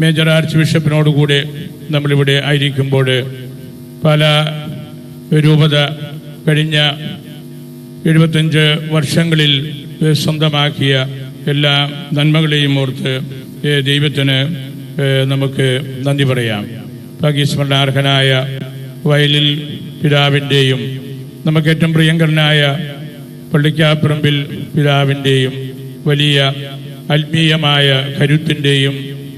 Major arch ബിഷപ്പിനോടുകൂടെ നമ്മളിവിടെ ആയിരിക്കുമ്പോൾ പല രൂപത കഴിഞ്ഞ എഴുപത്തഞ്ച് വർഷങ്ങളിൽ സ്വന്തമാക്കിയ എല്ലാ നന്മകളെയും ഓർത്ത് ദൈവത്തിന് നമുക്ക് നന്ദി പറയാം. ഭാഗ്യസ്മരണാർഹനായ വയലിൽ പിതാവിന്റെയും നമുക്ക് ഏറ്റവും പ്രിയങ്കരനായ പള്ളിക്കാപ്പറമ്പിൽ പിതാവിന്റെയും വലിയ ആത്മീയമായ കരുത്തിന്റെയും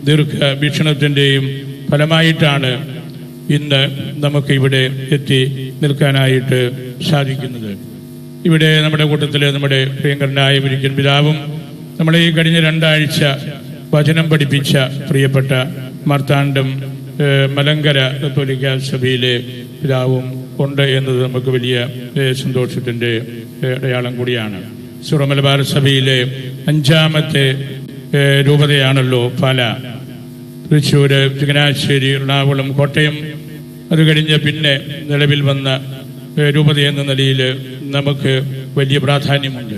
ദീർഘവീക്ഷണത്തിന്റെയും ഫലമായിട്ടാണ് ഇന്ന് നമുക്ക് ഇവിടെ എത്തി നിൽക്കാനായിട്ട് സാധിക്കുന്നത്. ഇവിടെ നമ്മുടെ കൂട്ടത്തിൽ നമ്മുടെ പ്രിയങ്കരനായ ഒരിക്കൽ പിതാവും നമ്മളെ ഈ കഴിഞ്ഞ രണ്ടാഴ്ച വചനം പഠിപ്പിച്ച പ്രിയപ്പെട്ട മാർത്താണ്ഡം മലങ്കര കത്തോലിക്ക സഭയിലെ പിതാവും ഉണ്ട് എന്നത് നമുക്ക് വലിയ സന്തോഷത്തിന്റെ അടയാളം കൂടിയാണ്. സുറമലബാർ സഭയിലെ അഞ്ചാമത്തെ രൂപതയാണല്ലോ പാല. തൃശ്ശൂര് ചങ്ങനാശ്ശേരി എറണാകുളം കോട്ടയം. അത് കഴിഞ്ഞ് പിന്നെ നിലവിൽ വന്ന രൂപത എന്ന നിലയിൽ നമുക്ക് വലിയ പ്രാധാന്യമുണ്ട്.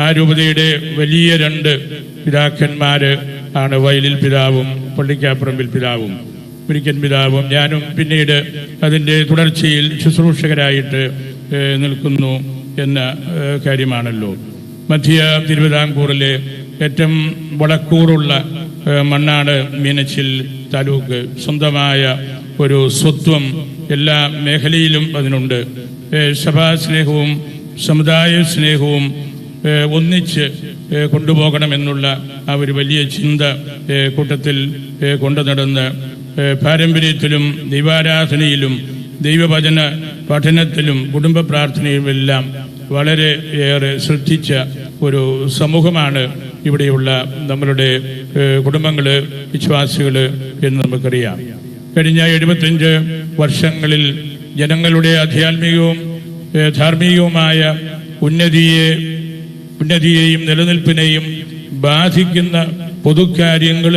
ആ രൂപതയുടെ വലിയ രണ്ട് പിതാക്കന്മാർ ആണ് വയലിൽ പിതാവും പള്ളിക്കാപ്പറമ്പിൽ പിതാവും പുരിക്കൻ പിതാവും. ഞാനും പിന്നീട് അതിന്റെ തുടർച്ചയിൽ ശുശ്രൂഷകരായിട്ട് നിൽക്കുന്നു എന്ന കാര്യമാണല്ലോ. മധ്യ തിരുവിതാംകൂറിലെ ഏറ്റവും വളക്കൂറുള്ള ഏഹ്, മണ്ണാണ് മീനച്ചിൽ താലൂക്ക് സ്വന്തമായ ഒരു സ്വത്വം എല്ലാ മേഖലയിലും അതിനുണ്ട്. സഭാ സഭാസ്നേഹവും സമുദായ സ്നേഹവും ഒന്നിച്ച് കൊണ്ടുപോകണമെന്നുള്ള ആ ഒരു വലിയ ചിന്ത കൂട്ടത്തിൽ കൊണ്ടു നടന്ന് പാരമ്പര്യത്തിലും ദൈവാരാധനയിലും ദൈവവചന പഠനത്തിലും കുടുംബ പ്രാർത്ഥനയിലുമെല്ലാം വളരെ ഏറെ ശ്രദ്ധിച്ച ഒരു സമൂഹമാണ് ഇവിടെയുള്ള നമ്മളുടെ കുടുംബങ്ങൾ വിശ്വാസികൾ എന്ന് നമുക്കറിയാം. കഴിഞ്ഞ എഴുപത്തിയഞ്ച് വർഷങ്ങളിൽ ജനങ്ങളുടെ ആധ്യാത്മികവും ധാർമ്മികവുമായ ഉന്നതിയെ ഉന്നതിയെയും നിലനിൽപ്പിനെയും ബാധിക്കുന്ന പൊതുക്കാര്യങ്ങൾ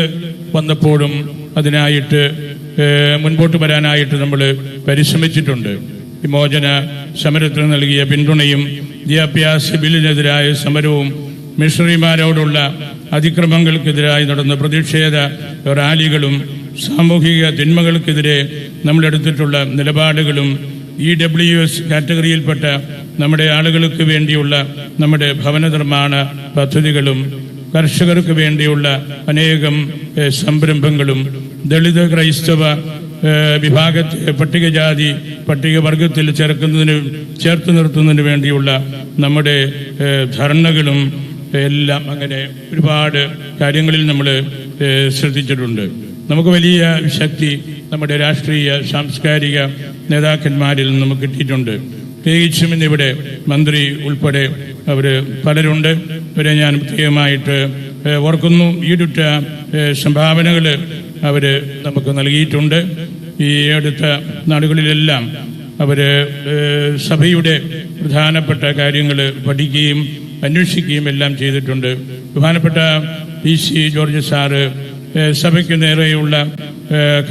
വന്നപ്പോഴും അതിനായിട്ട് മുൻപോട്ട് വരാനായിട്ട് നമ്മൾ പരിശ്രമിച്ചിട്ടുണ്ട്. വിമോചന സമരത്തിന് നൽകിയ പിന്തുണയും വിദ്യാഭ്യാസ ബില്ലിനെതിരായ സമരവും മിഷണറിമാരോടുള്ള അതിക്രമങ്ങൾക്കെതിരായി നടന്ന പ്രതിഷേധ റാലികളും സാമൂഹിക തിന്മകൾക്കെതിരെ നമ്മളെടുത്തിട്ടുള്ള നിലപാടുകളും ഇ ഡബ്ല്യു എസ് കാറ്റഗറിയിൽപ്പെട്ട നമ്മുടെ ആളുകൾക്ക് വേണ്ടിയുള്ള നമ്മുടെ ഭവന നിർമ്മാണ പദ്ധതികളും കർഷകർക്ക് വേണ്ടിയുള്ള അനേകം സംരംഭങ്ങളും ദളിത് ക്രൈസ്തവ വിഭാഗ പട്ടികജാതി പട്ടികവർഗത്തിൽ ചേർക്കുന്നതിന് ചേർത്ത് നിർത്തുന്നതിന് വേണ്ടിയുള്ള നമ്മുടെ ധർണകളും എല്ലാം അങ്ങനെ ഒരുപാട് കാര്യങ്ങളിൽ നമ്മൾ ശ്രദ്ധിച്ചിട്ടുണ്ട്. നമുക്ക് വലിയ ശക്തി നമ്മുടെ രാഷ്ട്രീയ സാംസ്കാരിക നേതാക്കന്മാരിൽ നിന്നും കിട്ടിയിട്ടുണ്ട്. പ്രത്യേകിച്ചും ഇന്നിവിടെ മന്ത്രി ഉൾപ്പെടെ അവർ പലരുണ്ട്. ഇവരെ ഞാൻ പ്രത്യേകമായിട്ട് ഓർക്കുന്നു. ഈടുറ്റ സംഭാവനകൾ അവർ നമുക്ക് നൽകിയിട്ടുണ്ട്. ഈ അടുത്ത നാടുകളിലെല്ലാം അവർ സഭയുടെ പ്രധാനപ്പെട്ട കാര്യങ്ങൾ പഠിക്കുകയും അന്വേഷിക്കുകയും എല്ലാം ചെയ്തിട്ടുണ്ട്. ബഹുമാനപ്പെട്ട പി സി ജോർജ് സാറ് സഭയ്ക്ക് നേരെയുള്ള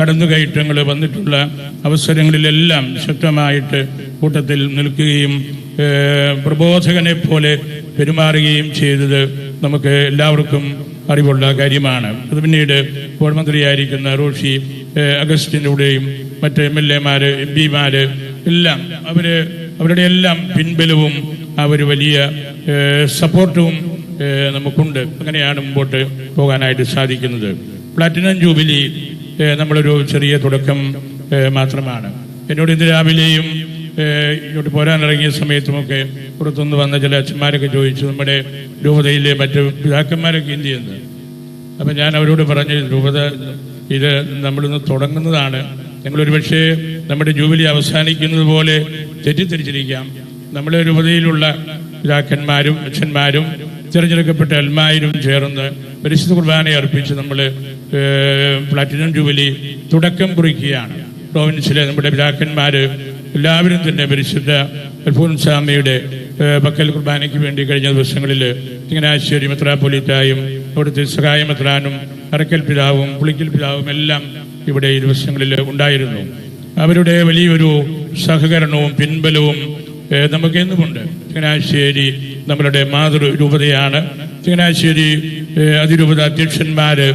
കടന്നുകയറ്റങ്ങൾ വന്നിട്ടുള്ള അവസരങ്ങളിലെല്ലാം ശക്തമായിട്ട് കൂട്ടത്തിൽ നിൽക്കുകയും പ്രബോധകനെ പോലെ പെരുമാറുകയും ചെയ്തത് നമുക്ക് എല്ലാവർക്കും അറിവുള്ള കാര്യമാണ്. അത് പിന്നീട് ഇപ്പോൾ റോഷി അഗസ്റ്റിനൂടെയും മറ്റ് എം എൽ എമാര് എം പിമാര് എല്ലാം അവർ അവരുടെ എല്ലാം പിൻബലവും അവർ വലിയ സപ്പോർട്ടും നമുക്കുണ്ട്. അങ്ങനെയാണ് മുമ്പോട്ട് പോകാനായിട്ട് സാധിക്കുന്നത്. പ്ലാറ്റിനം ജൂബിലി നമ്മളൊരു ചെറിയ തുടക്കം മാത്രമാണ്. എന്നോട് ഇന്ന് രാവിലെയും ഇങ്ങോട്ട് പോരാനിറങ്ങിയ സമയത്തുമൊക്കെ പുറത്തുനിന്ന് വന്ന ചില അച്ഛന്മാരൊക്കെ ചോദിച്ചു നമ്മുടെ രൂപതയിലെ മറ്റ് പിതാക്കന്മാരൊക്കെ എന്ത് ചെയ്യുന്നത് അപ്പം ഞാൻ അവരോട് പറഞ്ഞു രൂപത ഇത് നമ്മളിന്ന് തുടങ്ങുന്നതാണ്. ഞങ്ങളൊരു പക്ഷേ നമ്മുടെ ജൂബിലി അവസാനിക്കുന്നത് പോലെ തെറ്റിദ്ധരിച്ചിരിക്കാം. നമ്മുടെ രൂപതയിലുള്ള പിതാക്കന്മാരും അച്ഛന്മാരും തിരഞ്ഞെടുക്കപ്പെട്ട എല്ലാവരും ചേർന്ന് പരിശുദ്ധ കുർബാന അർപ്പിച്ച് നമ്മൾ പ്ലാറ്റിനം ജൂബിലി തുടക്കം കുറിക്കുകയാണ്. പ്രോവിൻസിലെ നമ്മുടെ പിതാക്കന്മാർ എല്ലാവരും തന്നെ പരിശുദ്ധ അൽഫോൻസാമയുടെ പക്കൽ കുർബാനയ്ക്ക് വേണ്ടി കഴിഞ്ഞ ദിവസങ്ങളിൽ ചങ്ങനാശ്ശേരി മെത്രാപ്പൊലിത്തായും അവിടുത്തെ സഹായ മെത്രാനും അറക്കൽ പിതാവും പുളിക്കൽ പിതാവും എല്ലാം ഇവിടെ ഈ ദിവസങ്ങളിൽ ഉണ്ടായിരുന്നു. അവരുടെ വലിയൊരു സഹകരണവും പിൻബലവും നമുക്ക് എന്നുമുണ്ട് ചങ്ങനാശ്ശേരി നമ്മളുടെ മാതൃ രൂപതയാണ് ചങ്ങനാശ്ശേരി അതിരൂപത അധ്യക്ഷന്മാര്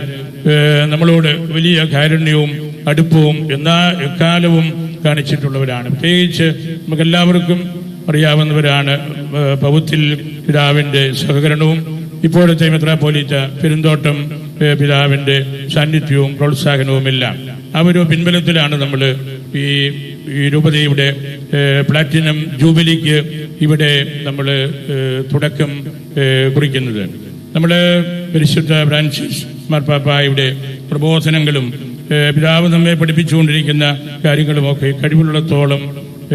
നമ്മളോട് വലിയ കാരുണ്യവും അടുപ്പവും എന്നാ എക്കാലവും കാണിച്ചിട്ടുള്ളവരാണ്. പ്രത്യേകിച്ച് നമുക്കെല്ലാവർക്കും അറിയാവുന്നവരാണ് പൗത്തിൽ പിതാവിന്റെ സഹകരണവും ഇപ്പോഴത്തെ മെത്രാപ്പോലീത്ത പെരുന്തോട്ടം പിതാവിന്റെ സാന്നിധ്യവും പ്രോത്സാഹനവുമെല്ലാം. ആ ഒരു പിൻബലത്തിലാണ് നമ്മൾ ഈ രൂപതയുടെ പ്ലാറ്റിനം ജൂബിലിക്ക് ഇവിടെ നമ്മൾ തുടക്കം കുറിക്കുന്നത്. നമ്മൾ പരിശുദ്ധ ഫ്രാൻസിസ് മാർപ്പാപ്പായുടെ പ്രബോധനങ്ങളും പിതാവ് നമ്മെ പഠിപ്പിച്ചുകൊണ്ടിരിക്കുന്ന കാര്യങ്ങളുമൊക്കെ കഴിവുള്ളിടത്തോളം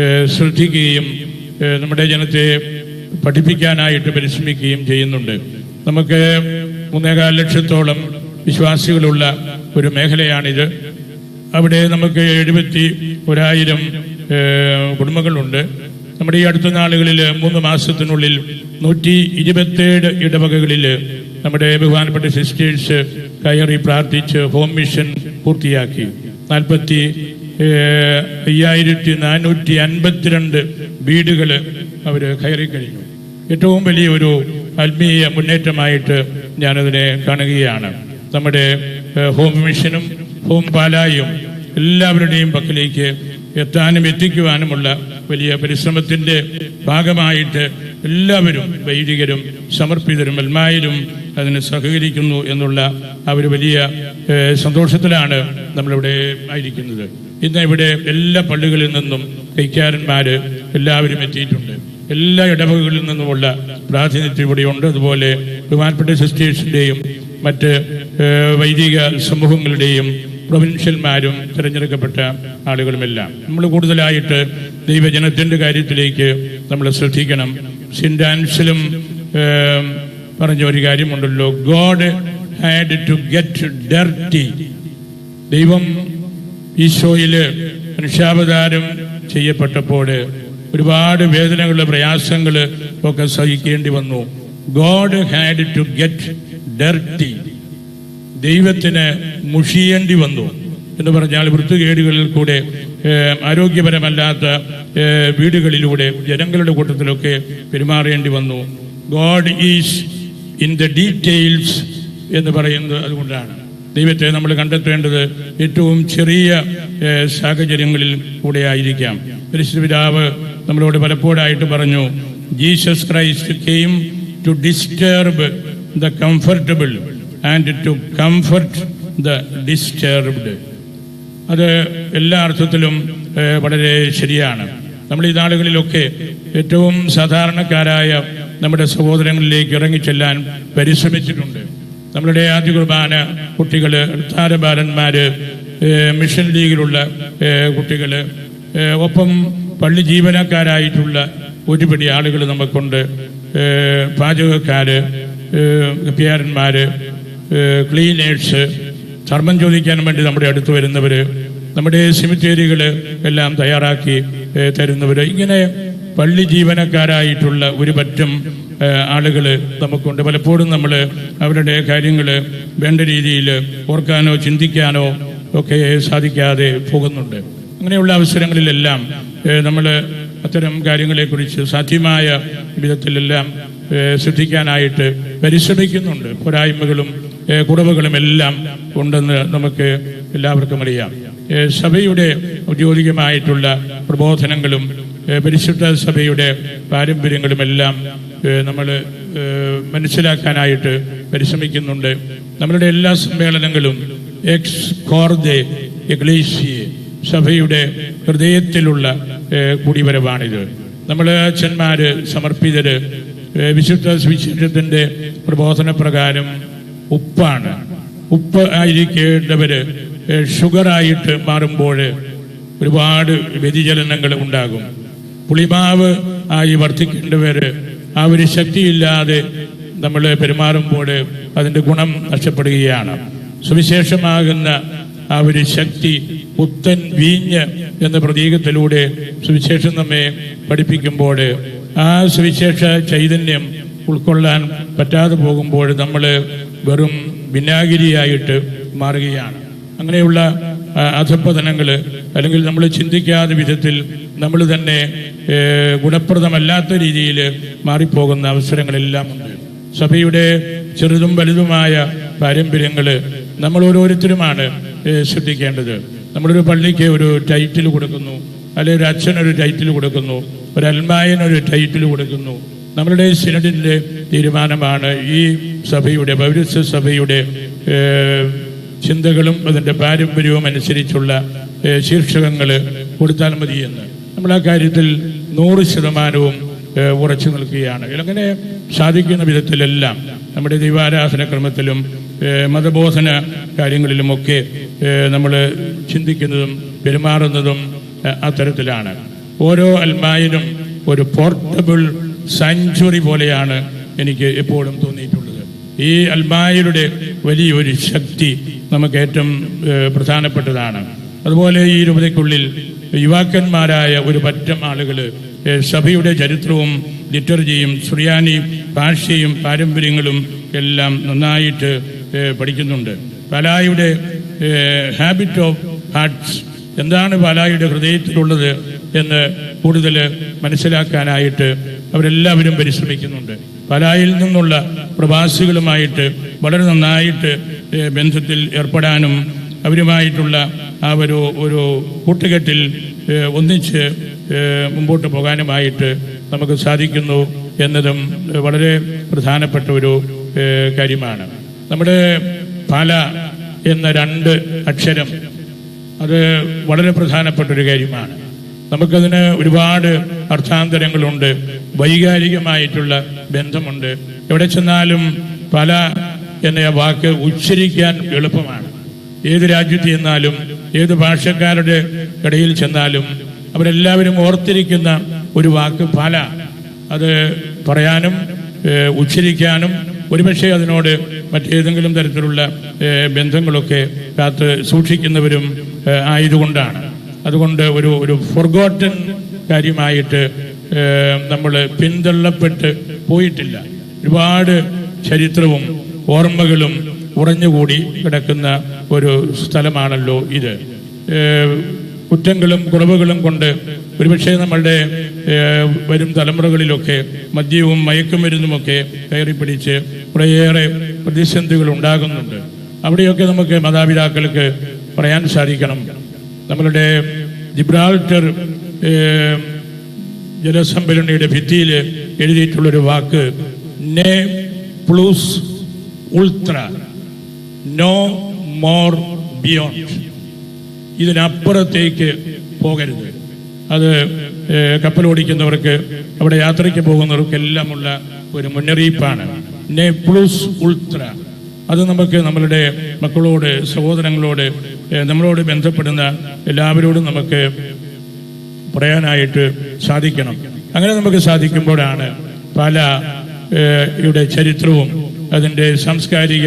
ഏഹ്, ശ്രദ്ധിക്കുകയും നമ്മുടെ ജനത്തെ പഠിപ്പിക്കാനായിട്ട് പരിശ്രമിക്കുകയും ചെയ്യുന്നുണ്ട്. നമുക്ക് മൂന്നേകാൽ ലക്ഷത്തോളം വിശ്വാസികളുള്ള ഒരു മേഖലയാണിത്. അവിടെ നമുക്ക് എഴുപത്തി ഒരായിരം കുടുംബങ്ങളുണ്ട്. നമ്മുടെ ഈ അടുത്ത നാളുകളിൽ മൂന്ന് മാസത്തിനുള്ളിൽ നൂറ്റി ഇരുപത്തേഴ് ഇടവകകളിൽ നമ്മുടെ ബഹുമാനപ്പെട്ട സിസ്റ്റേഴ്സ് കയറി പ്രാർത്ഥിച്ച് ഹോം മിഷൻ പൂർത്തിയാക്കി. നാൽപ്പത്തി അയ്യായിരത്തി നാനൂറ്റി അൻപത്തിരണ്ട് വീടുകൾ അവർ കയറി കഴിഞ്ഞു. ഏറ്റവും വലിയ ഒരു ആത്മീയ മുന്നേറ്റമായിട്ട് ഞാനതിനെ കാണുകയാണ്. നമ്മുടെ ഹോം മിഷനും ഹോം പാലായും എല്ലാവരുടെയും പക്കലേക്ക് എത്താനും എത്തിക്കുവാനുമുള്ള വലിയ പരിശ്രമത്തിന്റെ ഭാഗമായിട്ട് എല്ലാവരും വൈദികരും സമർപ്പിതരും എൽമായരും അതിന് സഹകരിക്കുന്നു എന്നുള്ള ആ ഒരു വലിയ സന്തോഷത്തിലാണ് നമ്മളിവിടെ ആയിരിക്കുന്നത്. ഇന്ന് ഇവിടെ എല്ലാ പള്ളികളിൽ നിന്നും കൈക്കാരന്മാര് എല്ലാവരും എത്തിയിട്ടുണ്ട്. എല്ലാ ഇടവകകളിൽ നിന്നുമുള്ള പ്രാതിനിധ്യം ഇവിടെയുണ്ട് അതുപോലെ ബഹുമാനപ്പെട്ട സിസ്റ്റേഴ്സിന്റെയും മറ്റ് വൈദിക സമൂഹങ്ങളുടെയും പ്രൊവിൻഷ്യന്മാരും തിരഞ്ഞെടുക്കപ്പെട്ട ആളുകളുമെല്ലാം. നമ്മൾ കൂടുതലായിട്ട് ദൈവജനത്തിന്റെ കാര്യത്തിലേക്ക് നമ്മൾ ശ്രദ്ധിക്കണം. സിൻഡാൻസിലും പറഞ്ഞ ഒരു കാര്യമുണ്ടല്ലോ. God had to get dirty ദൈവം ഈശോയിൽ മനുഷ്യാവതാരം ചെയ്യപ്പെട്ടപ്പോൾ ഒരുപാട് വേദനകൾ പ്രയാസങ്ങൾ ഒക്കെ സഹിക്കേണ്ടി വന്നു. God had to get dirty ദൈവത്തിന് മുഷിയേണ്ടി വന്നു എന്ന് പറഞ്ഞാൽ വൃത്തികേടുകളിൽ കൂടെ ആരോഗ്യപരമല്ലാത്ത വീടുകളിലൂടെ ജനങ്ങളുടെ കൂട്ടത്തിലൊക്കെ പെരുമാറേണ്ടി വന്നു. God is in the details എന്ന് പറയുന്നത് അതുകൊണ്ടാണ്. ദൈവത്തെ നമ്മൾ കണ്ടെത്തേണ്ടത് ഏറ്റവും ചെറിയ സാഹചര്യങ്ങളിൽ കൂടെ ആയിരിക്കാം. പരിശുദ്ധ പിതാവ് നമ്മളോട് പലപ്പോഴായിട്ട് പറഞ്ഞു Jesus Christ came to disturb the comfortable and to comfort the disturbed അത് എല്ലാ അർത്ഥത്തിലും വളരെ ശരിയാണ്. നമ്മൾ ഈ നാളുകളിലൊക്കെ ഏറ്റവും സാധാരണക്കാരായ നമ്മുടെ സഹോദരങ്ങളിലേക്ക് ഇറങ്ങിച്ചെല്ലാൻ പരിശ്രമിച്ചിട്ടുണ്ട്. നമ്മളുടെ ആദ്യ കുർബാന കുട്ടികൾ താരബാലന്മാര് ഏഹ്, മിഷൻ ലീഗിലുള്ള കുട്ടികൾ ഒപ്പം പള്ളി ജീവനക്കാരായിട്ടുള്ള ഒരുപടി ആളുകൾ നമുക്കുണ്ട്. പാചകക്കാർ ഏഹ്, ക്ലീനേഴ്സ് ധർമ്മം ചോദിക്കാൻ വേണ്ടി നമ്മുടെ അടുത്ത് വരുന്നവർ നമ്മുടെ സിമിത്തേരികൾ എല്ലാം തയ്യാറാക്കി തരുന്നവർ ഇങ്ങനെ പള്ളി ജീവനക്കാരായിട്ടുള്ള ഒരു പറ്റം ആളുകൾ നമുക്കുണ്ട്. പലപ്പോഴും നമ്മൾ അവരുടെ കാര്യങ്ങൾ വേണ്ട രീതിയിൽ ഓർക്കാനോ ചിന്തിക്കാനോ ഒക്കെ സാധിക്കാതെ പോകുന്നുണ്ട്. അങ്ങനെയുള്ള അവസരങ്ങളിലെല്ലാം നമ്മൾ അത്തരം കാര്യങ്ങളെക്കുറിച്ച് സാധ്യമായ വിധത്തിലെല്ലാം ശ്രദ്ധിക്കാനായിട്ട് പരിശ്രമിക്കുന്നുണ്ട്. പോരായ്മകളും കുറവുകളും എല്ലാം ഉണ്ടെന്ന് നമുക്ക് എല്ലാവർക്കും അറിയാം. സഭയുടെ ഔദ്യോഗികമായിട്ടുള്ള പ്രബോധനങ്ങളും പരിശുദ്ധ സഭയുടെ പാരമ്പര്യങ്ങളും എല്ലാം നമ്മൾ മനസ്സിലാക്കാനായിട്ട് പരിശ്രമിക്കുന്നുണ്ട്. നമ്മളുടെ എല്ലാ സമ്മേളനങ്ങളും എക്സ് കോർദെ എഗ്ലേഷ്യെ സഭയുടെ ഹൃദയത്തിലുള്ള കൂടിവരവാണിത്. നമ്മൾ അച്ഛന്മാര് സമർപ്പിതര് വിശുദ്ധ സുവിശേഷത്തിന്റെ പ്രബോധന പ്രകാരം ഉപ്പാണ്. ഉപ്പ് ആയിരിക്കേണ്ടവര് ഷുഗറായിട്ട് മാറുമ്പോൾ ഒരുപാട് വ്യതിചലനങ്ങൾ ഉണ്ടാകും. പുളിമാവ് ആയി വർദ്ധിക്കേണ്ടവര് ആ ഒരു ശക്തിയില്ലാതെ നമ്മൾ പെരുമാറുമ്പോൾ അതിന്റെ ഗുണം നഷ്ടപ്പെടുകയാണ്. സുവിശേഷമാകുന്ന ആ ഒരു ശക്തി പുത്തൻ വീഞ്ഞ് എന്ന പ്രതീകത്തിലൂടെ സുവിശേഷം നമ്മെ പഠിപ്പിക്കുമ്പോൾ ആ സുവിശേഷ ചൈതന്യം ഉൾക്കൊള്ളാൻ പറ്റാതെ പോകുമ്പോൾ നമ്മൾ വെറും വിനാഗിരിയായിട്ട് മാറുകയാണ്. അങ്ങനെയുള്ള അധപ്പതനങ്ങൾ അല്ലെങ്കിൽ നമ്മൾ ചിന്തിക്കാതെ വിധത്തിൽ നമ്മൾ തന്നെ ഗുണപ്രദമല്ലാത്ത രീതിയിൽ മാറിപ്പോകുന്ന അവസരങ്ങളെല്ലാം ഉണ്ട്. സഭയുടെ ചെറുതും വലുതുമായ പാരമ്പര്യങ്ങൾ നമ്മൾ ഓരോരുത്തരുമാണ് ശ്രദ്ധിക്കേണ്ടത്. നമ്മളൊരു പള്ളിക്ക് ഒരു ടൈറ്റിൽ കൊടുക്കുന്നു അല്ലെങ്കിൽ ഒരു അച്ഛനൊരു ടൈറ്റിൽ കൊടുക്കുന്നു ഒരു അൽമായനൊരു ടൈറ്റിൽ കൊടുക്കുന്നു നമ്മളുടെ സിനഡിന്റെ തീരുമാനമാണ് ഈ സഭയുടെ പൗരസ്യ സഭയുടെ ചിന്തകളും അതിന്റെ പാരമ്പര്യവും അനുസരിച്ചുള്ള ശീർഷകങ്ങൾ കൊടുത്താൽ മതിയെന്ന് നമ്മൾ ആ കാര്യത്തിൽ നൂറ് ശതമാനവും ഉറച്ചു നിൽക്കുകയാണ്. അങ്ങനെ സാധിക്കുന്ന വിധത്തിലെല്ലാം നമ്മുടെ ദൈവാരാധന ക്രമത്തിലും മതബോധന കാര്യങ്ങളിലുമൊക്കെ നമ്മൾ ചിന്തിക്കുന്നതും പെരുമാറുന്നതും അത്തരത്തിലാണ്. ഓരോ അൽമായനും ഒരു പോർട്ടബിൾ സാഞ്ചുറി പോലെയാണ് എനിക്ക് എപ്പോഴും തോന്നിയിട്ടുള്ളത്. ഈ അൽമായരുടെ വലിയൊരു ശക്തി നമുക്ക് ഏറ്റവും പ്രധാനപ്പെട്ടതാണ്. അതുപോലെ ഈ രൂപതയ്ക്കുള്ളിൽ യുവാക്കന്മാരായ ഒരു പറ്റം ആളുകൾ സഭയുടെ ചരിത്രവും ലിറ്റർജിയും സുറിയാനി ഭാഷയും പാരമ്പര്യങ്ങളും എല്ലാം നന്നായിട്ട് പഠിക്കുന്നുണ്ട്. പാലായുടെ ഹാബിറ്റ് ഓഫ് ഹാർട്ട്സ് എന്താണ് പാലായുടെ ഹൃദയത്തിലുള്ളത് എന്ന് കൂടുതൽ മനസ്സിലാക്കാനായിട്ട് അവരെല്ലാവരും പരിശ്രമിക്കുന്നുണ്ട്. പലായിൽ നിന്നുള്ള പ്രവാസികളുമായിട്ട് വളരെ നന്നായിട്ട് ബന്ധത്തിൽ ഏർപ്പെടാനും അവരുമായിട്ടുള്ള ആ ഒരു ഒരു കൂട്ടുകെട്ടിൽ ഒന്നിച്ച് മുമ്പോട്ട് പോകാനുമായിട്ട് നമുക്ക് സാധിക്കുന്നു എന്നതും വളരെ പ്രധാനപ്പെട്ട ഒരു കാര്യമാണ്. നമ്മുടെ പാല എന്ന രണ്ട് അക്ഷരം അത് വളരെ പ്രധാനപ്പെട്ട ഒരു കാര്യമാണ്. നമുക്കതിന് ഒരുപാട് അർത്ഥാന്തരങ്ങളുണ്ട്. വൈകാരികമായിട്ടുള്ള ബന്ധമുണ്ട്. എവിടെ ചെന്നാലും പല എന്ന വാക്ക് ഉച്ചരിക്കാൻ എളുപ്പമാണ്. ഏത് രാജ്യത്ത് ചെന്നാലും ഏത് ഭാഷക്കാരുടെ ഇടയിൽ ചെന്നാലും അവരെല്ലാവരും ഓർത്തിരിക്കുന്ന ഒരു വാക്ക് പല. അത് പറയാനും ഉച്ചരിക്കാനും ഒരുപക്ഷെ അതിനോട് മറ്റേതെങ്കിലും തരത്തിലുള്ള ബന്ധങ്ങളൊക്കെ കാത്ത് സൂക്ഷിക്കുന്നവരും ആയതുകൊണ്ടാണ്. അതുകൊണ്ട് ഒരു ഒരു ഫൊർഗോട്ടൻ കാര്യമായിട്ട് നമ്മൾ പിന്തള്ളപ്പെട്ട് പോയിട്ടില്ല. ഒരുപാട് ചരിത്രവും ഓർമ്മകളും ഉറഞ്ഞുകൂടി കിടക്കുന്ന ഒരു സ്ഥലമാണല്ലോ ഇത്. കുറ്റങ്ങളും കുറവുകളും കൊണ്ട് ഒരുപക്ഷെ നമ്മളുടെ വരും തലമുറകളിലൊക്കെ മദ്യവും മയക്കുമരുന്നുമൊക്കെ കയറി പിടിച്ച് കുറേയേറെ പ്രതിസന്ധികൾ ഉണ്ടാകുന്നുണ്ട് അവിടെയൊക്കെ നമുക്ക് മാതാപിതാക്കൾക്ക് പറയാൻ സാധിക്കണം. നമ്മളുടെ ജിബ്രാൾട്ടർ ജലസംഭരണിയുടെ ഭിത്തിയിൽ എഴുതിയിട്ടുള്ളൊരു വാക്ക് നെ പ്ലൂസ് ഉൾത്ര നോ മോർ ബിയോണ്ട്. ഇതിനപ്പുറത്തേക്ക് പോകരുത്. അത് കപ്പൽ ഓടിക്കുന്നവർക്ക് അവിടെ യാത്രയ്ക്ക് പോകുന്നവർക്കെല്ലാമുള്ള ഒരു മുന്നറിയിപ്പാണ്. നെ പ്ലൂസ് ഉൾത്ര. അത് നമുക്ക് നമ്മളുടെ മക്കളോട് സഹോദരങ്ങളോട് നമ്മളോട് ബന്ധപ്പെടുന്ന എല്ലാവരോടും നമുക്ക് പറയാനായിട്ട് സാധിക്കണം. അങ്ങനെ നമുക്ക് സാധിക്കുമ്പോഴാണ് പല യുടെ ചരിത്രവും അതിന്റെ സാംസ്കാരിക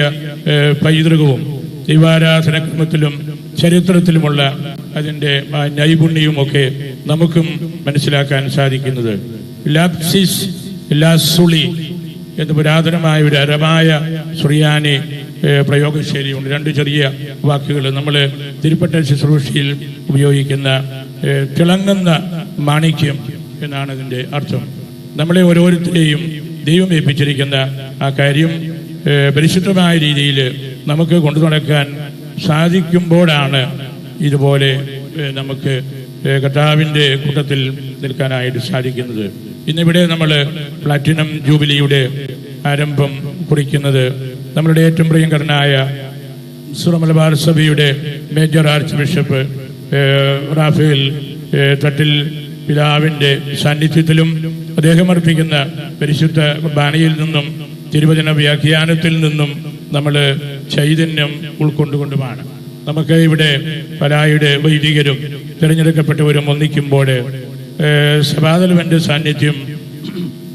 പൈതൃകവും ദൈവാരാധനക്രമത്തിലും ചരിത്രത്തിലുമുള്ള അതിന്റെ നൈപുണ്യവും നൈപുണ്യവുമൊക്കെ നമുക്കും മനസ്സിലാക്കാൻ സാധിക്കുന്നത്. ലാപ്സിസ് ലാസുളി എന്ന് പുരാതനമായ ഒരു അരമായ സുറിയാനി പ്രയോഗശൈലിയുണ്ട്. രണ്ട് ചെറിയ വാക്കുകൾ. നമ്മൾ തിരുപ്പറ്റ ശുശ്രൂഷയിൽ ഉപയോഗിക്കുന്ന തിളങ്ങുന്ന മാണിക്യം എന്നാണ് ഇതിന്റെ അർത്ഥം. നമ്മളെ ഓരോരുത്തരെയും ദൈവം ഏൽപ്പിച്ചിരിക്കുന്ന ആ കാര്യം പരിശുദ്ധമായ രീതിയിൽ നമുക്ക് കൊണ്ടു നടക്കാൻ സാധിക്കുമ്പോഴാണ് ഇതുപോലെ നമുക്ക് കർത്താവിന്റെ കൂട്ടത്തിൽ നിൽക്കാനായിട്ട് സാധിക്കുന്നത്. ഇന്നിവിടെ നമ്മൾ പ്ലാറ്റിനം ജൂബിലിയുടെ ആരംഭം കുറിക്കുന്നത് നമ്മളുടെ ഏറ്റവും പ്രിയങ്കരനായ സുറമലബാർ സഭയുടെ major archbishop Rafale Thattil പിതാവിന്റെ സാന്നിധ്യത്തിലും അദ്ദേഹം അർപ്പിക്കുന്ന പരിശുദ്ധ ബാനയിൽ നിന്നും തിരുവചന വ്യാഖ്യാനത്തിൽ നിന്നും നമ്മൾ ചൈതന്യം ഉൾക്കൊണ്ടുകൊണ്ടുമാണ്. നമുക്ക് ഇവിടെ പലായുടെ വൈദികരും തിരഞ്ഞെടുക്കപ്പെട്ടവരും ഒന്നിക്കുമ്പോൾ ഏഹ്, സഭാതലവന്റെ സാന്നിധ്യം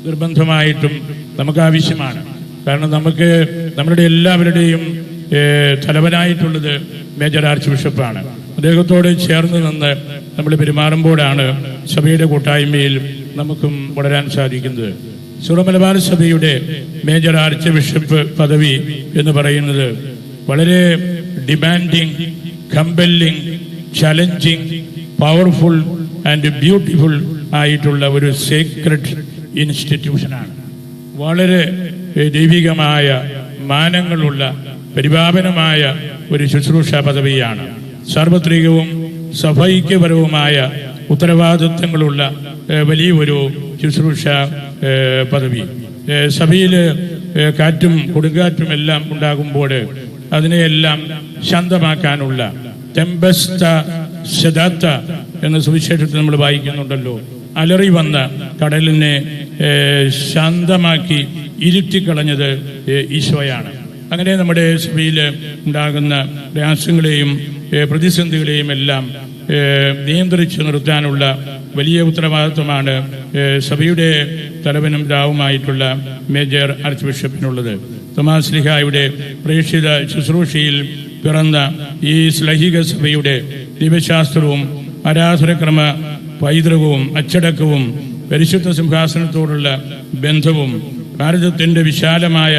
നിർബന്ധമായിട്ടും നമുക്ക് ആവശ്യമാണ് കാരണം നമുക്ക് നമ്മളുടെ എല്ലാവരുടെയും തലവനായിട്ടുള്ളത് മേജർ ആർച്ച് ബിഷപ്പാണ്. അദ്ദേഹത്തോട് ചേർന്ന് നിന്ന് നമ്മൾ പെരുമാറുമ്പോഴാണ് സഭയുടെ കൂട്ടായ്മയിൽ നമുക്കും വളരാൻ സാധിക്കുന്നത്. സുറമലബാർ സഭയുടെ മേജർ ആർച്ച് ബിഷപ്പ് പദവി എന്ന് പറയുന്നത് വളരെ demanding compelling challenging powerful and beautiful ആയിട്ടുള്ള ഒരു സീക്രട്ട് ഇൻസ്റ്റിറ്റ്യൂഷനാണ് വളരെ ദൈവികമായ മാനങ്ങളുള്ള പരിപാവനമായ ഒരു ശുശ്രൂഷ പദവിയാണ്. സാർവത്രികവും സഭൈക്യപരവുമായ ഉത്തരവാദിത്വങ്ങളുള്ള വലിയൊരു ശുശ്രൂഷ പദവി. സഭയിൽ കാറ്റും കൊടുങ്കാറ്റും എല്ലാം ഉണ്ടാകുമ്പോൾ അതിനെയെല്ലാം ശാന്തമാക്കാനുള്ള ടെമ്പസ്ത ശതാത്ത എന്ന സുവിശേഷത്തിൽ നമ്മൾ വായിക്കുന്നുണ്ടല്ലോ. അലറി വന്ന കടലിനെ ശാന്തമാക്കി ഇരുത്തിക്കളഞ്ഞത് ഈശോയാണ്. അങ്ങനെ നമ്മുടെ സഭയിൽ ഉണ്ടാകുന്ന പ്രയാസങ്ങളെയും പ്രതിസന്ധികളെയും എല്ലാം നിയന്ത്രിച്ചു നിർത്താനുള്ള വലിയ ഉത്തരവാദിത്വമാണ് സഭയുടെ തലവനും പിതാവുമായിട്ടുള്ള മേജർ ആർച്ച് ബിഷപ്പിനുള്ളത്. തോമാസ് ലിഹായുടെ പ്രേക്ഷിത ശുശ്രൂഷയിൽ പിറന്ന ഈ ശ്ലഹിക സഭയുടെ ദിവ്യശാസ്ത്രവും ആരാധനക്രമ പൈതൃകവും അച്ചടക്കവും പരിശുദ്ധ സിംഹാസനത്തോടുള്ള ബന്ധവും ഭാരതത്തിന്റെ വിശാലമായ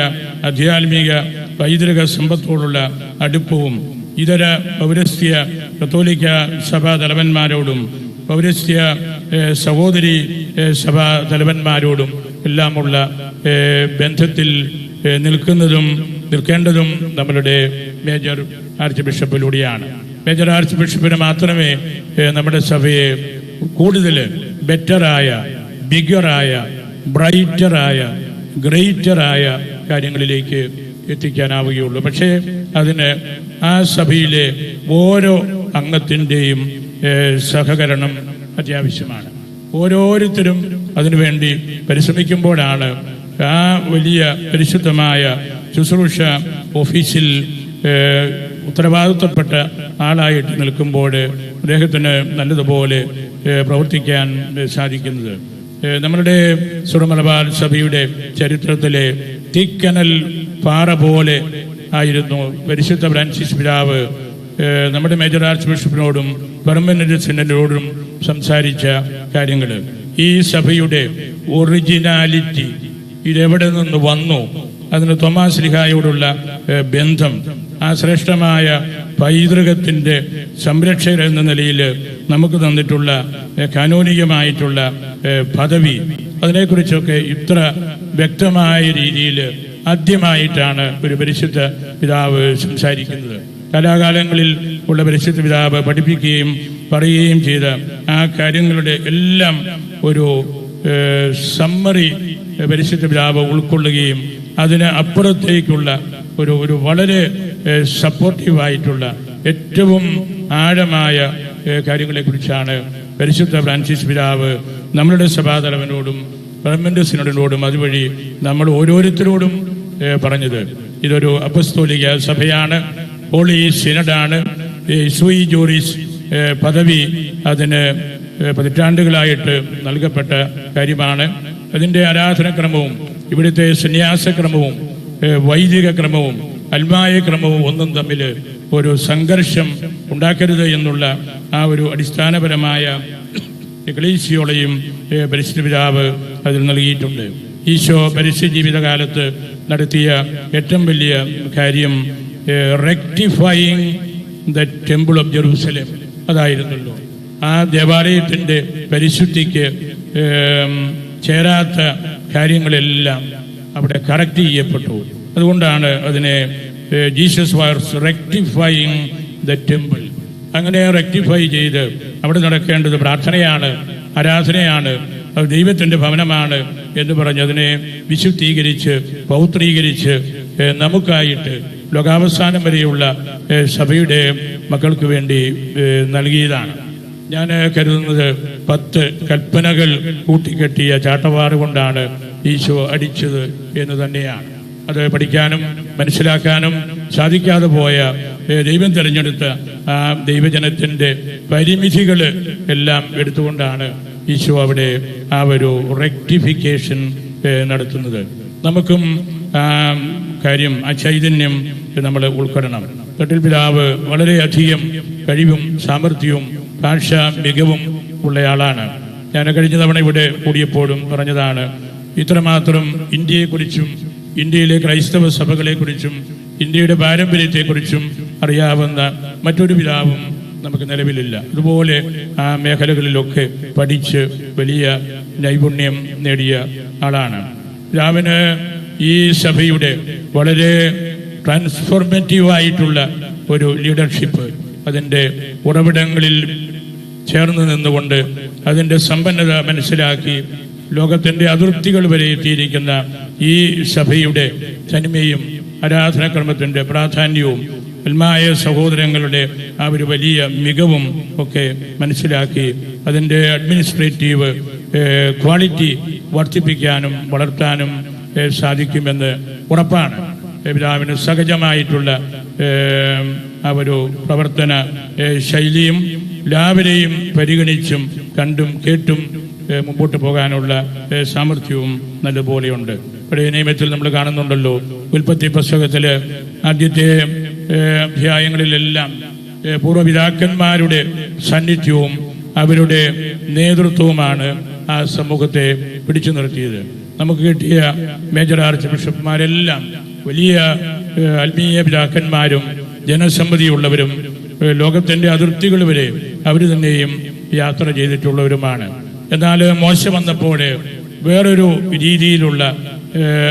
ആധ്യാത്മിക പൈതൃക സമ്പത്തോടുള്ള അടുപ്പവും ഇതര പൗരസ്ത്യ കത്തോലിക്ക സഭാ തലവന്മാരോടും പൗരസ്ത്യ സഹോദരി സഭാ തലവന്മാരോടും എല്ലാമുള്ള ബന്ധത്തിൽ നിൽക്കുന്നതും നിൽക്കേണ്ടതും നമ്മളുടെ മേജർ ആർച്ച് ബിഷപ്പിലൂടെയാണ് മേജർ ആർച്ച് ബിഷപ്പിന് മാത്രമേ നമ്മുടെ സഭയെ കൂടുതൽ ബെറ്ററായ ബിഗറായ ബ്രൈറ്ററായ ഗ്രേറ്ററായ കാര്യങ്ങളിലേക്ക് എത്തിക്കാനാവുകയുള്ളൂ. പക്ഷേ അതിന് ആ സഭയിലെ ഓരോ അംഗത്തിന്റെയും സഹകരണം അത്യാവശ്യമാണ്. ഓരോരുത്തരും അതിനുവേണ്ടി പരിശ്രമിക്കുമ്പോഴാണ് ആ വലിയ പരിശുദ്ധമായ ശുശ്രൂഷ ഓഫീസിൽ ഉത്തരവാദിത്വപ്പെട്ട ആളായിട്ട് നിൽക്കുമ്പോൾ അദ്ദേഹത്തിന് നല്ലതുപോലെ പ്രവർത്തിക്കാൻ സാധിക്കുന്നത്. നമ്മളുടെ സുറമലബാർ സഭയുടെ ചരിത്രത്തിലെ തീക്കനൽ പാറ പോലെ ആയിരുന്നു പരിശുദ്ധ ഫ്രാൻസിസ് പിതാവ് നമ്മുടെ മേജർ ആർച്ച് ബിഷപ്പിനോടും പെർമനന്റ് സിനഡിനോടും സംസാരിച്ച കാര്യങ്ങൾ. ഈ സഭയുടെ ഒറിജിനാലിറ്റി ഇതെവിടെ നിന്ന് വന്നു? അതിന് തൊമാശ്ലിഹായോടുള്ള ബന്ധം ആ ശ്രേഷ്ഠമായ പൈതൃകത്തിന്റെ സംരക്ഷകർ എന്ന നിലയിൽ നമുക്ക് തന്നിട്ടുള്ള കാനോനികമായിട്ടുള്ള പദവി. അതിനെക്കുറിച്ചൊക്കെ ഇത്ര വ്യക്തമായ രീതിയിൽ ആദ്യമായിട്ടാണ് ഒരു പരിശുദ്ധ പിതാവ് സംസാരിക്കുന്നത്. കലാകാലങ്ങളിൽ ഉള്ള പരിശുദ്ധ പിതാവ് പഠിപ്പിക്കുകയും പറയുകയും ചെയ്ത ആ കാര്യങ്ങളുടെ എല്ലാം ഒരു സമ്മറി പരിശുദ്ധ പിതാവ് ഉൾക്കൊള്ളുകയും അതിന് അപ്പുറത്തേക്കുള്ള ഒരു ഒരു വളരെ സപ്പോർട്ടീവായിട്ടുള്ള ഏറ്റവും ആഴമായ കാര്യങ്ങളെക്കുറിച്ചാണ് പരിശുദ്ധ ഫ്രാൻസിസ് പിതാവ് നമ്മളുടെ സഭാതലവനോടും ഗവൺമെന്റ് അതുവഴി നമ്മൾ ഓരോരുത്തരോടും പറഞ്ഞത്. ഇതൊരു അപസ്തോലിക സഭയാണ് ഹോളി സിനഡാണ്. സൂയി ജോറിസ് പദവി അതിന് പതിറ്റാണ്ടുകളായിട്ട് നൽകപ്പെട്ട കാര്യമാണ്. അതിന്റെ ആരാധനക്രമവും ഇവിടുത്തെ സന്യാസക്രമവും ക്രമവും വൈദിക ക്രമവും അൽമായ ക്രമവും ഒന്നും തമ്മിൽ ഒരു സംഘർഷം ഉണ്ടാക്കരുത് എന്നുള്ള ആ ഒരു അടിസ്ഥാനപരമായ എക്ലീസിയോളയും പരിശുദ്ധ പിതാവ് അതിൽ നൽകിയിട്ടുണ്ട്. ഈശോ പരിശുദ്ധ ജീവിതകാലത്ത് നടത്തിയ ഏറ്റവും വലിയ കാര്യം rectifying the temple of Jerusalem അതായിരുന്നല്ലോ. ആ ദേവാലയത്തിന്റെ പരിശുദ്ധിക്ക് ചേരാത്ത കാര്യങ്ങളെല്ലാം അവിടെ കറക്റ്റ് ചെയ്യപ്പെട്ടു. അതുകൊണ്ടാണ് അതിനെ Jesus was rectifying the temple അങ്ങനെ റെക്ടിഫൈ ചെയ്ത് അവിടെ നടക്കേണ്ടത് പ്രാർത്ഥനയാണ് ആരാധനയാണ് അത് ദൈവത്തിന്റെ ഭവനമാണ് എന്ന് പറഞ്ഞ് അതിനെ വിശുദ്ധീകരിച്ച് പൗത്രീകരിച്ച് നമുക്കായിട്ട് ലോകാവസാനം വരെയുള്ള സഭയുടെ മക്കൾക്ക് വേണ്ടി നൽകിയതാണ്. ഞാൻ കരുതുന്നത് പത്ത് കൽപ്പനകൾ കൂട്ടിക്കെട്ടിയ ചാട്ടവാറ് കൊണ്ടാണ് ഈശോ അടിച്ചത് എന്ന് തന്നെയാണ്. അത് പഠിക്കാനും മനസ്സിലാക്കാനും സാധിക്കാതെ പോയ ദൈവം തിരഞ്ഞെടുത്ത ആ ദൈവജനത്തിന്റെ പരിമിതികൾ എല്ലാം എടുത്തുകൊണ്ടാണ് ഈശോ അവിടെ ആ ഒരു റെക്ടിഫിക്കേഷൻ നടത്തുന്നത്. നമുക്കും കാര്യം ആ ചൈതന്യം നമ്മൾ ഉൾക്കൊള്ളണം. തട്ടിൽ പിതാവ് വളരെയധികം കഴിവും സാമർഥ്യവും ഭാഷ മികവും ഉള്ളയാളാണ്. ഞാൻ കഴിഞ്ഞ തവണ ഇവിടെ കൂടിയപ്പോഴും പറഞ്ഞതാണ് ഇത്രമാത്രം ഇന്ത്യയെക്കുറിച്ചും ഇന്ത്യയിലെ ക്രൈസ്തവ സഭകളെക്കുറിച്ചും ഇന്ത്യയുടെ പാരമ്പര്യത്തെക്കുറിച്ചും അറിയാവുന്ന മറ്റൊരു പിതാവും നമുക്ക് നിലവിലില്ല. അതുപോലെ ആ മേഖലകളിലൊക്കെ പഠിച്ച് വലിയ നൈപുണ്യം നേടിയ ആളാണ്. രാമന് ഈ സഭയുടെ വളരെ ട്രാൻസ്ഫോർമേറ്റീവ് ആയിട്ടുള്ള ഒരു ലീഡർഷിപ്പ് അതിന്റെ ഉറവിടങ്ങളിൽ ചേർന്ന് നിന്നുകൊണ്ട് അതിന്റെ സമ്പന്നത മനസ്സിലാക്കി ലോകത്തിന്റെ അതിർത്തികൾ വരെ എത്തിയിരിക്കുന്ന ഈ സഭയുടെ തനിമയും ആരാധനാക്രമത്തിന്റെ പ്രാധാന്യവും ഉന്മായ സഹോദരങ്ങളുടെ ആ ഒരു വലിയ മികവും ഒക്കെ മനസ്സിലാക്കി അതിന്റെ അഡ്മിനിസ്ട്രേറ്റീവ് ക്വാളിറ്റി വർദ്ധിപ്പിക്കാനും വളർത്താനും സാധിക്കുമെന്ന് ഉറപ്പാണ്. പിതാവിന് സഹജമായിട്ടുള്ള ആ ഒരു പ്രവർത്തന ശൈലിയും എല്ലാവരെയും പരിഗണിച്ചും കണ്ടും കേട്ടും മുമ്പോട്ട് പോകാനുള്ള സാമർഥ്യവും നല്ലപോലെയുണ്ട്. പഴയ നിയമത്തിൽ നമ്മൾ കാണുന്നുണ്ടല്ലോ ഉൽപ്പത്തി പുസ്തകത്തിൽ ആദ്യത്തെ അധ്യായങ്ങളിലെല്ലാം പൂർവപിതാക്കന്മാരുടെ സാന്നിധ്യവും അവരുടെ നേതൃത്വവുമാണ് ആ സമൂഹത്തെ പിടിച്ചു നിർത്തിയത്. നമുക്ക് കിട്ടിയ മേജർ ആർച്ച് ബിഷപ്പ്മാരെല്ലാം വലിയ ആത്മീയ പിതാക്കന്മാരും ജനസമ്മതിയുള്ളവരും ലോകത്തിന്റെ അതിർത്തികൾ വരെ അവർ തന്നെയും യാത്ര ചെയ്തിട്ടുള്ളവരുമാണ്. എന്നാൽ മോശ വന്നപ്പോൾ വേറൊരു രീതിയിലുള്ള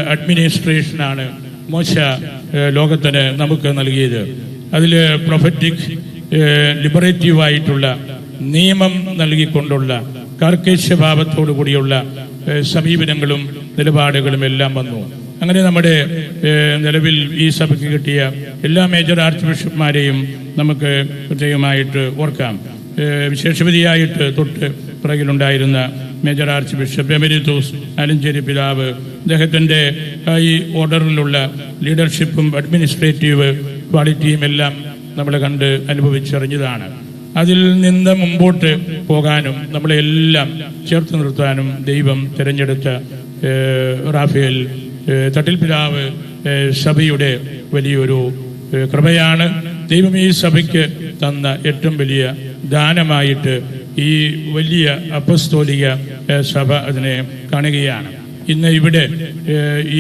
അഡ്മിനിസ്ട്രേഷനാണ് മോശ ലോകത്തിന് നമുക്ക് നൽകിയത്. അതിൽ പ്രൊഫറ്റിക് ലിബറേറ്റീവായിട്ടുള്ള നിയമം നൽകിക്കൊണ്ടുള്ള കാർക്കേശ്യഭാവത്തോടു കൂടിയുള്ള സമീപനങ്ങളും നിലപാടുകളും എല്ലാം വന്നു. അങ്ങനെ നമ്മുടെ നിലവിൽ ഈ സഭയ്ക്ക് കിട്ടിയ എല്ലാ മേജർ ആർച്ച് ബിഷപ്പ്മാരെയും നമുക്ക് പ്രത്യേകമായിട്ട് ഓർക്കാം. വിശേഷപതിയായിട്ട് തൊട്ട് പിറകിലുണ്ടായിരുന്ന major archbishop emeritus Alencherry പിതാവ് അദ്ദേഹത്തിന്റെ ഈ ഓർഡറിലുള്ള ലീഡർഷിപ്പും അഡ്മിനിസ്ട്രേറ്റീവ് ക്വാളിറ്റിയും എല്ലാം നമ്മൾ കണ്ട് അനുഭവിച്ചറിഞ്ഞതാണ്. അതിൽ നിന്ന് മുമ്പോട്ട് പോകാനും നമ്മളെല്ലാം ചേർത്ത് നിർത്താനും ദൈവം തിരഞ്ഞെടുത്ത റാഫേൽ തട്ടിൽ പിതാവ് സഭയുടെ വലിയൊരു കൃപയാണ്. ദൈവം ഈ സഭയ്ക്ക് തന്ന ഏറ്റവും വലിയ ദാനമായിട്ട് ഈ വലിയ അപസ്തോലിക സഭ അതിനെ കാണുകയാണ്. ഇന്ന് ഇവിടെ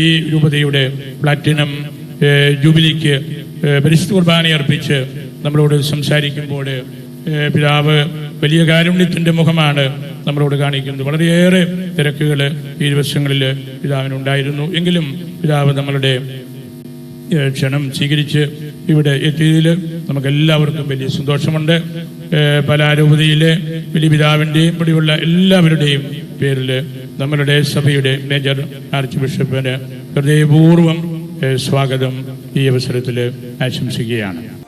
ഈ രൂപതയുടെ പ്ലാറ്റിനം ജൂബിലിക്ക് പരിശുദ്ധ കുർബാന അർപ്പിച്ച് നമ്മളോട് സംസാരിക്കുമ്പോൾ പിതാവ് വലിയ കാരുണ്യത്തിന്റെ മുഖമാണ് നമ്മളോട് കാണിക്കുന്നത്. വളരെയേറെ തിരക്കുകൾ ഈ ദിവസങ്ങളിൽ പിതാവിനുണ്ടായിരുന്നു. എങ്കിലും പിതാവ് നമ്മളുടെ ക്ഷണം സ്വീകരിച്ച് ഇവിടെ എത്തിയതിൽ നമുക്ക് എല്ലാവർക്കും വലിയ സന്തോഷമുണ്ട്. പല പലാരൂപതയിലെ വലിയ പിതാവിന്റെയും ഇവിടെയുള്ള എല്ലാവരുടെയും പേരിൽ നമ്മളുടെ സഭയുടെ മേജർ ആർച്ച് ബിഷപ്പിന് ഹൃദയപൂർവം സ്വാഗതം ഈ അവസരത്തിൽ ആശംസിക്കുകയാണ്.